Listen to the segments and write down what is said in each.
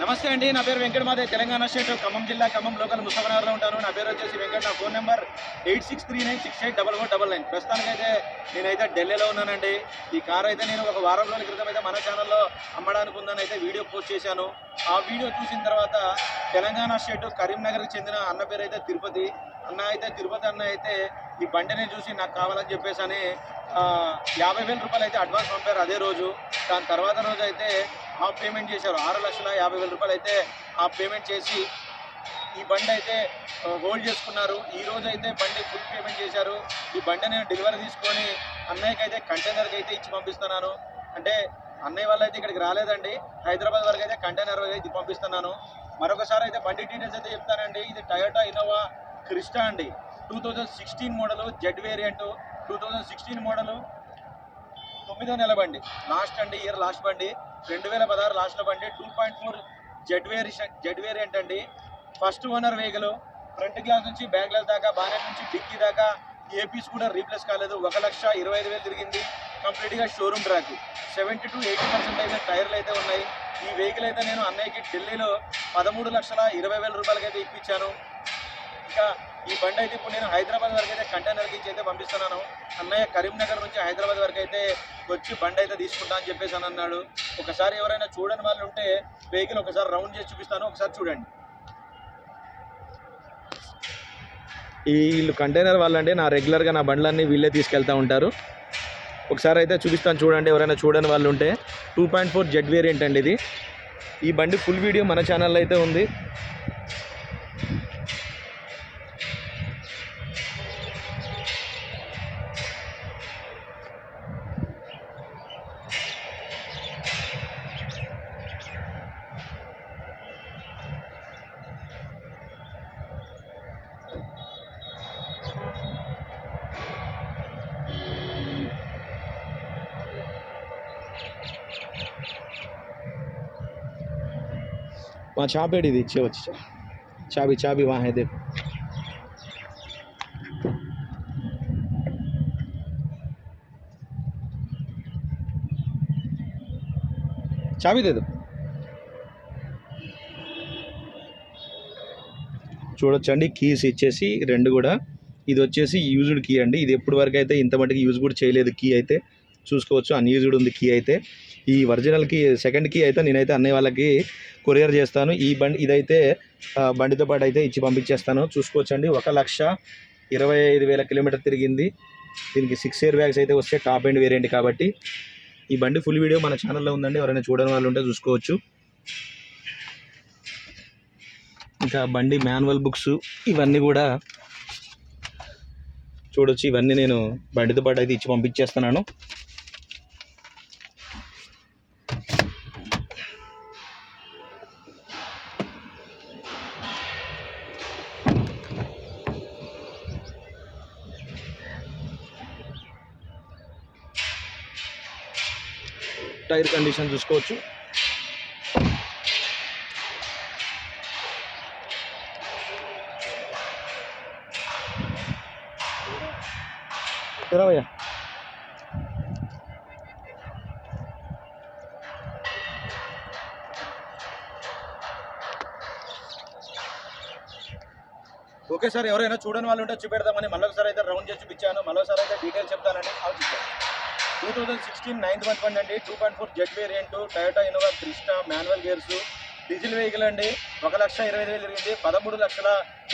నమస్తే అండి నా పేరు వెంకటమాదే తెలంగాణ స్టేట్ ఖమ్మం జిల్లా ఖమ్మం లోకల్ ముస్తఫనగర్లో ఉంటాను. నా పేరు వచ్చేసి వెంకట నా phone number eight six three nine six eight double four double nine. ప్రస్తుతానికైతే నేనైతే ఢిల్లీలో ఉన్నానండి. ఈ కార్ అయితే నేను ఒక వారం రోజుల క్రితం అయితే మన ఛానల్లో అమ్మడానికి ఉందని అయితే వీడియో పోస్ట్ చేశాను. ఆ వీడియో చూసిన తర్వాత తెలంగాణ స్టేట్ కరీంనగర్కి చెందిన అన్న పేరు అయితే తిరుపతి. అన్న అయితే తిరుపతి అన్న అయితే ఈ బండిని చూసి నాకు కావాలని చెప్పేసి అని యాభై వేల రూపాయలు అయితే అడ్వాన్స్ పంపారు అదే రోజు. దాని తర్వాత రోజు అయితే హాఫ్ పేమెంట్ చేశారు. ఆరు లక్షల యాభై వేల రూపాయలు అయితే హాఫ్ పేమెంట్ చేసి ఈ బండి అయితే హోల్డ్ చేసుకున్నారు. ఈ రోజు అయితే బండి ఫుల్ పేమెంట్ చేశారు. ఈ బండి నేను డెలివరీ తీసుకొని అన్నయ్యకి అయితే కంటైనర్కి అయితే ఇచ్చి పంపిస్తున్నాను. అంటే అన్నయ్య వాళ్ళు అయితే ఇక్కడికి రాలేదండి. హైదరాబాద్ వరకు అయితే కంటైనర్ అయితే పంపిస్తున్నాను. మరొకసారి అయితే బండి డీటెయిల్స్ అయితే చెప్తానండి. ఇది టయోటా ఇన్నోవా క్రిస్టా అండి. Two thousand sixteen model Z variant two thousand sixteen model తొమ్మిదో నెల బండి లాస్ట్ అండి ఇయర్ లాస్ట్ బండి రెండు వేల పదహారు లాస్ట్లో బండి టూ పాయింట్ ఫోర్ జెడ్ వేరి జెడ్ వేరియంట్ అండి. First owner vehicle front glass నుంచి బ్యాక్ గ్లాస్ దాకా బానెట్ నుంచి డిక్కీ దాకా ఏ పీస్ కూడా రీప్లేస్ కాలేదు. ఒక లక్ష ఇరవై ఐదు వేలు తిరిగింది. కంప్లీట్గా showroom track. Seventy to eighty percent అయితే టైర్లు అయితే ఉన్నాయి. ఈ వెహికల్ అయితే నేను అన్నయ్యకి ఢిల్లీలో పదమూడు లక్షల ఇరవై వేల రూపాయలకైతే ఇప్పించాను. ఇంకా ఈ బండి అయితే ఇప్పుడు నేను హైదరాబాద్ వరకు అయితే కంటైనర్కి ఇచ్చి అయితే పంపిస్తున్నాను. అన్నయ్య కరీంనగర్ నుంచి హైదరాబాద్ వరకు అయితే వచ్చి బండి అయితే తీసుకుంటా అని చెప్పేసి అని అన్నాడు. ఒకసారి ఎవరైనా చూడని వాళ్ళు ఉంటే వెహికల్ ఒకసారి రౌండ్ చేసి చూపిస్తాను. ఒకసారి చూడండి. ఈ వీళ్ళు కంటైనర్ వాళ్ళంటే నా రెగ్యులర్గా నా బండ్లన్నీ వీళ్ళే తీసుకెళ్తూ ఉంటారు. ఒకసారి అయితే చూపిస్తాను చూడండి. ఎవరైనా చూడని వాళ్ళు ఉంటే two point four Z variant అండి ఇది. ఈ బండి ఫుల్ వీడియో మన ఛానల్లో అయితే ఉంది. वहाँ చాపేడి ఇది दीजिए बच्चे चाबी चाबी वहाँ है देखो చూడొచ్చండి కీస్ ఇచ్చేసి రెండు కూడా. ఇది వచ్చేసి యూజ్డ్ కీ అండి. ఇది ఎప్పటి వరకు అయితే ఇంత మటుకు యూజ్ కూడా చేయలేదు కీ అయితే. చూసుకోవచ్చు. అన్యూజ్డ్ ఉంది కీ అయితే. ఈ ఒరిజినల్ కీ సెకండ్ కీ అయితే నేనైతే అన్నయ్య వాళ్ళకి కొరియర్ చేస్తాను. ఈ బండి ఇదైతే బండితో పాటు అయితే ఇచ్చి పంపించేస్తాను. చూసుకోవచ్చండి. ఒక లక్ష ఇరవై ఐదు వేల కిలోమీటర్ తిరిగింది. దీనికి సిక్స్ ఇయర్ బ్యాగ్స్ అయితే వస్తే టాప్ ఎండ్ వేరియంట్ కాబట్టి ఈ బండి ఫుల్ వీడియో మన ఛానల్లో ఉందండి. ఎవరైనా చూడని వాళ్ళు ఉంటే చూసుకోవచ్చు. ఇంకా బండి మాన్యువల్ బుక్స్ ఇవన్నీ కూడా చూడొచ్చు. ఇవన్నీ నేను బండితో పాటు అయితే ఇచ్చి పంపించేస్తున్నాను. టైర్ కండిషన్ చూసుకోవచ్చు. ఇరవై ఓకే సార్ ఎవరైనా చూడని వాళ్ళు ఉంటే చూపెడదామని మళ్ళొకసారి అయితే రౌండ్ చేసి చూపించాను మళ్ళొకసారి అయితే డీటెయిల్స్ చెప్తానండి ఆలోచించాను two thousand sixteen ninth month బండి అండి. Two point four Z variant Toyota Innova Crysta manual gears diesel vehicle అండి. ఒక లక్ష ఇరవై వేలు జరిగింది పదమూడు లక్షల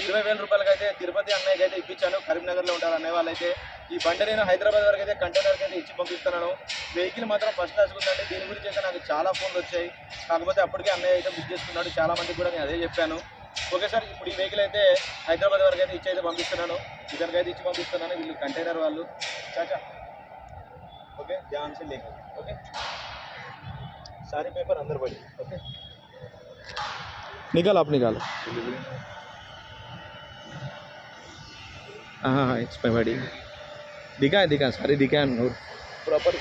ఇరవై వేల రూపాయలకి అయితే తిరుపతి అన్నయ్యకి అయితే ఇప్పించాను. కరీంనగర్లో ఉంటారు అనే వాళ్ళైతే. ఈ బండి నేను హైదరాబాద్ వరకు అయితే కంటైనర్కి అయితే ఇచ్చి పంపిస్తున్నాను. వెహికల్ మాత్రం ఫస్ట్ క్లాస్ ఉందండి. దీని గురించి అయితే నాకు చాలా ఫోన్లు వచ్చాయి. కాకపోతే అప్పటికే అన్నయ్య అయితే బుక్ చేసుకున్నాడు. చాలా మందికి కూడా నేను అదే చెప్పాను. ఓకే సార్ ఇప్పుడు ఈ వెహికల్ అయితే హైదరాబాద్ వరకు అయితే ఇచ్చి అయితే పంపిస్తున్నాను. ఇద్దరికి అయితే ఇచ్చి పంపిస్తున్నాను. వీళ్ళు కంటైనర్ వాళ్ళు. చాచా. ఓకే? ధ్యాన్ ఓకే? సారీ పేపర్ అందరు పడి ఓకే? निकाल आप निकाल। हाँ हाँ, हाँ एक्सपायर दिखाए दिखाए सारे दिखाएँ प्रॉपर